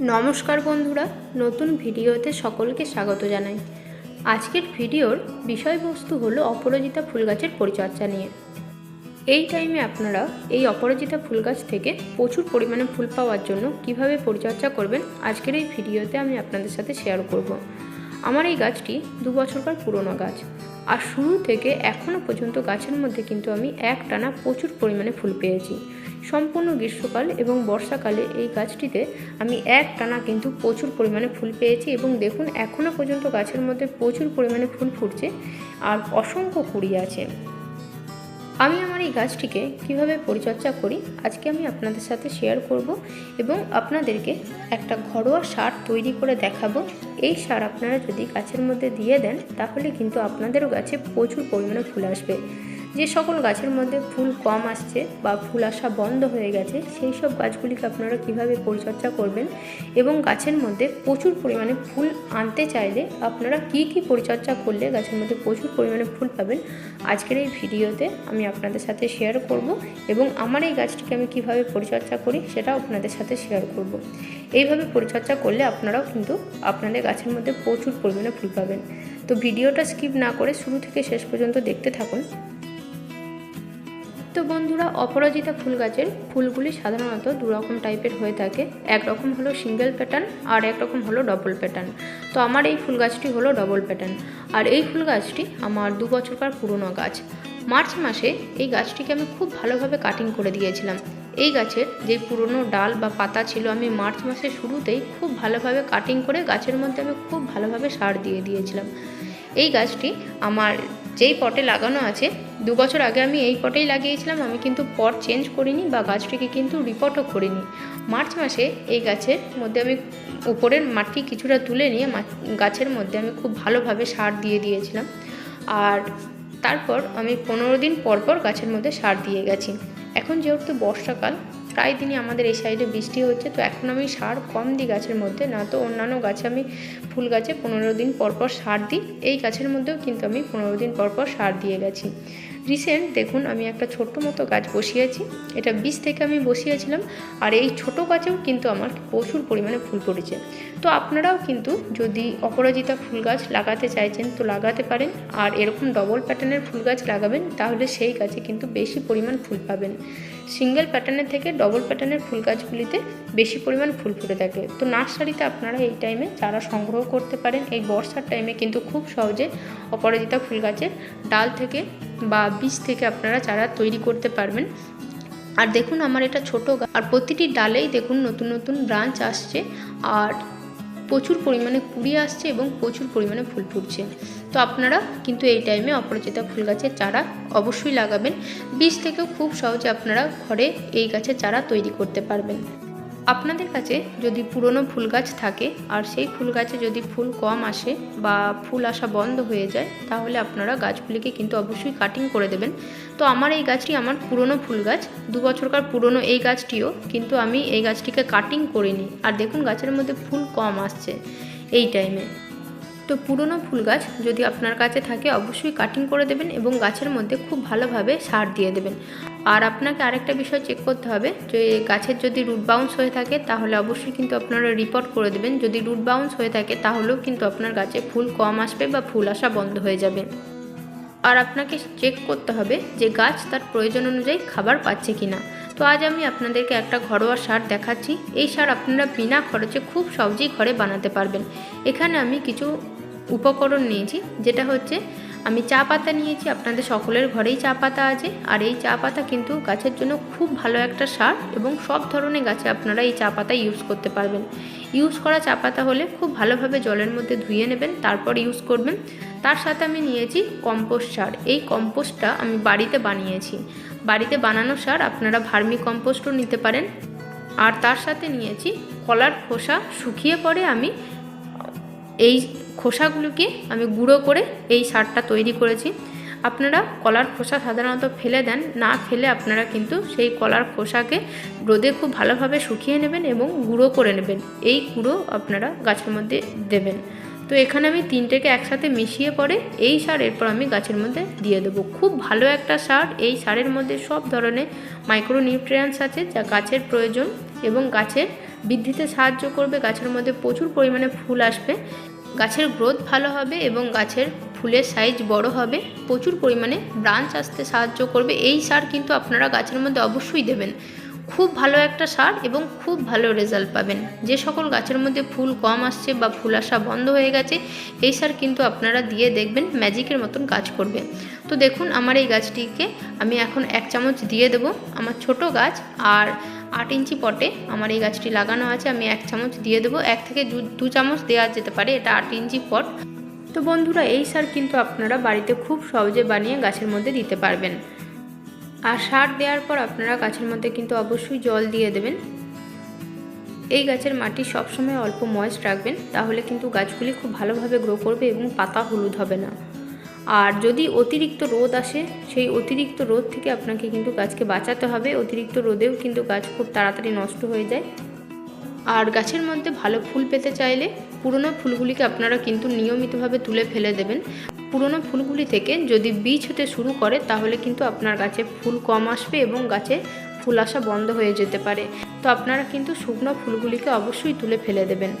নমস্কার বন্ধুরা, নতুন ভিডিওতে সকলকে স্বাগত জানাই। আজকের ভিডিওর বিষয়বস্তু হলো অপরাজিতা ফুল গাছের পরিচর্যা নিয়ে। এই টাইমে আপনারা এই অপরাজিতা ফুল গাছ থেকে প্রচুর পরিমাণে ফুল পাওয়ার জন্য কীভাবে পরিচর্যা করবেন, আজকের এই ভিডিওতে আমি আপনাদের সাথে শেয়ার করব। আমার এই গাছটি দু বছরকার পুরনো গাছ। আর শুরু থেকে এখনও পর্যন্ত গাছের মধ্যে কিন্তু আমি এক টানা প্রচুর পরিমাণে ফুল পেয়েছি। সম্পূর্ণ গ্রীষ্মকাল এবং বর্ষাকালে এই গাছটিতে আমি এক টানা কিন্তু প্রচুর পরিমাণে ফুল পেয়েছি এবং দেখুন এখনও পর্যন্ত গাছের মধ্যে প্রচুর পরিমাণে ফুল ফুটছে আর অসংখ্য কুড়ি আছে। আমি আমার এই গাছটিকে কীভাবে পরিচর্যা করি, আজকে আমি আপনাদের সাথে শেয়ার করব এবং আপনাদেরকে একটা ঘরোয়া সার তৈরি করে দেখাবো। এই সার আপনারা যদি গাছের মধ্যে দিয়ে দেন, তাহলে কিন্তু আপনাদেরও গাছে প্রচুর পরিমাণে ফুল আসবে। যে সকল গাছের মধ্যে ফুল কম আসছে বা ফুল আসা বন্ধ হয়ে গেছে, সেই সব গাছগুলিকে আপনারা কীভাবে পরিচর্যা করবেন এবং গাছের মধ্যে প্রচুর পরিমাণে ফুল আনতে চাইলে আপনারা কি কি পরিচর্যা করলে গাছের মধ্যে প্রচুর পরিমাণে ফুল পাবেন, আজকের এই ভিডিওতে আমি আপনাদের সাথে শেয়ার করব এবং আমার এই গাছটিকে আমি কীভাবে পরিচর্যা করি সেটাও আপনাদের সাথে শেয়ার করব। এইভাবে পরিচর্যা করলে আপনারাও কিন্তু আপনাদের গাছের মধ্যে প্রচুর পরিমাণে ফুল পাবেন। তো ভিডিওটা স্কিপ না করে শুরু থেকে শেষ পর্যন্ত দেখতে থাকুন। তো বন্ধুরা, অপরাজিতা ফুল গাছের ফুলগুলি সাধারণত দু রকম টাইপের হয়ে থাকে। একরকম হলো সিঙ্গেল প্যাটার্ন আর একরকম হলো ডবল প্যাটার্ন। তো আমার এই ফুল গাছটি হলো ডবল প্যাটার্ন। আর এই ফুল গাছটি আমার দু বছরকার পুরনো গাছ। মার্চ মাসে এই গাছটিকে আমি খুব ভালোভাবে কাটিং করে দিয়েছিলাম। এই গাছের যে পুরনো ডাল বা পাতা ছিল আমি মার্চ মাসের শুরুতেই খুব ভালোভাবে কাটিং করে গাছের মধ্যে আমি খুব ভালোভাবে সার দিয়ে দিয়েছিলাম। এই গাছটি আমার যেই পটে লাগানো আছে দু বছর আগে আমি এই পটেই লাগিয়েছিলাম, আমি কিন্তু পট চেঞ্জ করিনি বা গাছটিকে কিন্তু রিপোর্টও করিনি। মার্চ মাসে এই গাছের মধ্যে আমি উপরের মাটি কিছুটা তুলে নিয়ে গাছের মধ্যে আমি খুব ভালোভাবে সার দিয়ে দিয়েছিলাম। আর তারপর আমি পনেরো দিন পর পর গাছের মধ্যে সার দিয়ে গেছি। এখন যেহেতু বর্ষাকাল, প্রায় দিনই আমাদের এই সাইডে বৃষ্টি হচ্ছে, তো এখন আমি সার কম দিই গাছের মধ্যে, না তো অন্যান্য গাছে আমি ফুল গাছে পনেরো দিন পর পর সার দিই। এই গাছের মধ্যেও কিন্তু আমি পনেরো দিন পর পর সার দিয়ে গেছি। রিসেন্ট দেখুন, আমি একটা ছোট্ট মতো গাছ বসিয়েছি। এটা বীজ থেকে আমি বসিয়েছিলাম, আর এই ছোট গাছেও কিন্তু আমার প্রচুর পরিমাণে ফুল পড়েছে। তো আপনারাও কিন্তু যদি অপরাজিতা ফুল গাছ লাগাতে চাইছেন, তো লাগাতে পারেন, আর এরকম ডবল প্যাটার্নের ফুল গাছ লাগাবেন, তাহলে সেই গাছে কিন্তু বেশি পরিমাণ ফুল পাবেন। সিঙ্গেল প্যাটার্নের থেকে ডবল প্যাটার্নের ফুল গাছগুলিতে বেশি পরিমাণ ফুল ফুটে থাকে। তো নার্সারিতে আপনারা এই টাইমে চারা সংগ্রহ করতে পারেন। এই বর্ষার টাইমে কিন্তু খুব সহজে অপরাজিতা ফুল গাছের ডাল থেকে বা বীজ থেকে আপনারা চারা তৈরি করতে পারবেন। আর দেখুন আমার এটা ছোটো আর প্রতিটি ডালেই দেখুন নতুন নতুন ব্রাঞ্চ আসছে। আর প্রচুর পরিমাণে কুড়ি আসছে এবং প্রচুর পরিমাণে ফুল ফুটছে। তো আপনারা কিন্তু এই টাইমে অপরাজিতা ফুল গাছের চারা অবশ্যই লাগাবেন। বীজ থেকেও খুব সহজে আপনারা ঘরে এই গাছের চারা তৈরি করতে পারবেন। আপনাদের কাছে যদি পুরনো ফুল গাছ থাকে আর সেই ফুল গাছে যদি ফুল কম আসে বা ফুল আসা বন্ধ হয়ে যায়, তাহলে আপনারা গাছগুলিকে কিন্তু অবশ্যই কাটিং করে দেবেন। তো আমার এই গাছটি আমার পুরনো ফুল গাছ, দু বছরকার পুরনো এই গাছটিও, কিন্তু আমি এই গাছটিকে কাটিং করিনি। আর দেখুন গাছের মধ্যে ফুল কম আসছে এই টাইমে তো পুরনো ফুল গাছ যদি আপনার কাছে থাকে, অবশ্যই কাটিং করে দেবেন এবং গাছের মধ্যে খুব ভালোভাবে সার দিয়ে দেবেন। আর আপনাকে আরেকটা বিষয় চেক করতে হবে, যে গাছের যদি রুট বাউন্স হয়ে থাকে, তাহলে অবশ্যই কিন্তু আপনারা রিপোর্ট করে দেবেন। যদি রুট বাউন্স হয়ে থাকে, তাহলেও কিন্তু আপনার গাছে ফুল কম আসবে বা ফুল আসা বন্ধ হয়ে যাবে। আর আপনাকে চেক করতে হবে, যে গাছ তার প্রয়োজন অনুযায়ী খাবার পাচ্ছে কি না তো আজ আমি আপনাদেরকে একটা ঘরোয়া সার দেখাচ্ছি। এই সার আপনারা বিনা খরচে খুব সহজেই ঘরে বানাতে পারবেন। এখানে আমি কিছু উপকরণ নিয়েছি, যেটা হচ্ছে আমি চা পাতা নিয়েছি, আপনাদের সকলের ঘরেই চা পাতা আছে, আর এই চা পাতা কিন্তু গাছের জন্য খুব ভালো একটা সার এবং সব ধরনের গাছে আপনারা এই চা পাতা ইউজ করতে পারবেন। ইউজ করা চা পাতা হলে খুব ভালোভাবে জলের মধ্যে ধুয়ে নেবেন, তারপর ইউজ করবেন। তার সাথে আমি নিয়েছি কম্পোস্ট সার, এই কম্পোস্টটা আমি বাড়িতে বানিয়েছি। বাড়িতে বানানো সার আপনারা ভার্মি কম্পোস্টও নিতে পারেন। আর তার সাথে নিয়েছি কলার খোসা শুকিয়ে পরে আমি এই খোসাগুলোকে আমি গুঁড়ো করে এই সারটা তৈরি করেছি। আপনারা কলার খোসা সাধারণত ফেলে দেন, না ফেলে আপনারা কিন্তু সেই কলার খোসাকে রোদে খুব ভালোভাবে শুকিয়ে নেবেন এবং গুঁড়ো করে নেবেন। এই গুঁড়ো আপনারা গাছের মধ্যে দেবেন। তো এখানে আমি তিনটেকে একসাথে মিশিয়ে পরে এই সার এরপর আমি গাছের মধ্যে দিয়ে দেবো। খুব ভালো একটা সার। এই সারের মধ্যে সব ধরনের মাইক্রো নিউট্রিয়েন্টস আছে যা গাছের প্রয়োজন এবং গাছের বৃদ্ধিতে সাহায্য করবে। গাছের মধ্যে প্রচুর পরিমাণে ফুল আসবে। গাছের গ্রোথ ভালো হবে এবং গাছের ফুলের সাইজ বড় হবে, প্রচুর পরিমাণে ব্রাঞ্চ আসতে সাহায্য করবে। এই সার কিন্তু আপনারা গাছের মধ্যে অবশ্যই দেবেন। খুব ভালো একটা সার এবং খুব ভালো রেজাল্ট পাবেন। যে সকল গাছের মধ্যে ফুল কম আসছে বা ফুল আসা বন্ধ হয়ে গেছে, এই সার কিন্তু আপনারা দিয়ে দেখবেন ম্যাজিকের মতন কাজ করবে। তো দেখুন, আমার এই গাছটিকে আমি এখন এক চামচ দিয়ে দেব আমার ছোট গাছ আর আট ইঞ্চি পটে আমার এই গাছটি লাগানো আছে, আমি এক চামচ দিয়ে দেবো। এক থেকে দু চামচ দেওয়া যেতে পারে, এটা আট ইঞ্চি পট। তো বন্ধুরা, এই সার কিন্তু আপনারা বাড়িতে খুব সহজে বানিয়ে গাছের মধ্যে দিতে পারবেন। আর সার দেওয়ার পর আপনারা গাছের মধ্যে কিন্তু অবশ্যই জল দিয়ে দেবেন। এই গাছের মাটি সবসময় অল্প ময়েস্ট রাখবেন, তাহলে কিন্তু গাছগুলি খুব ভালোভাবে গ্রো করবে এবং পাতা হলুদ হবে না। আর যদি অতিরিক্ত রোদ আসে, সেই অতিরিক্ত রোদ থেকে আপনাকে কিন্তু গাছকে বাঁচাতে হবে। অতিরিক্ত রোদেও কিন্তু গাছ খুব তাড়াতাড়ি নষ্ট হয়ে যায়। আর গাছের মধ্যে ভালো ফুল পেতে চাইলে পুরনো ফুলগুলিকে আপনারা কিন্তু নিয়মিতভাবে তুলে ফেলে দেবেন। পুরনো ফুলগুলি থেকে যদি বীজ হতে শুরু করে, তাহলে কিন্তু আপনার গাছে ফুল কম আসবে এবং গাছে ফুল আসা বন্ধ হয়ে যেতে পারে। তো আপনারা কিন্তু শুকনো ফুলগুলিকে অবশ্যই তুলে ফেলে দেবেন।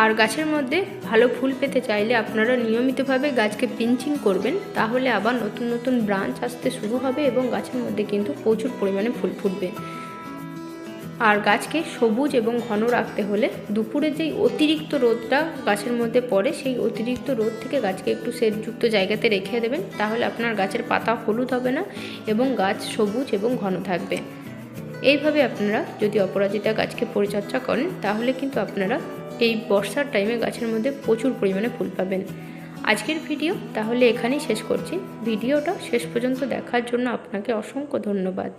আর গাছের মধ্যে ভালো ফুল পেতে চাইলে আপনারা নিয়মিতভাবে গাছকে পিঞ্চিং করবেন, তাহলে আবার নতুন নতুন ব্রাঞ্চ আসতে শুরু হবে এবং গাছের মধ্যে কিন্তু প্রচুর পরিমাণে ফুল ফুটবে। আর গাছকে সবুজ এবং ঘন রাখতে হলে দুপুরে যেই অতিরিক্ত রোদটা গাছের মধ্যে পড়ে, সেই অতিরিক্ত রোদ থেকে গাছকে একটু শেডযুক্ত জায়গাতে রেখে দেবেন। তাহলে আপনার গাছের পাতা হলুদ হবে না এবং গাছ সবুজ এবং ঘন থাকবে। এইভাবে আপনারা যদি অপরাজিতা গাছকে পরিচর্যা করেন, তাহলে কিন্তু আপনারা এই বর্ষার টাইমে গাছের মধ্যে প্রচুর পরিমাণে ফুল পাবেন। আজকের ভিডিও তাহলে এখানেই শেষ করছি। ভিডিওটা শেষ পর্যন্ত দেখার জন্য আপনাকে অসংখ্য ধন্যবাদ।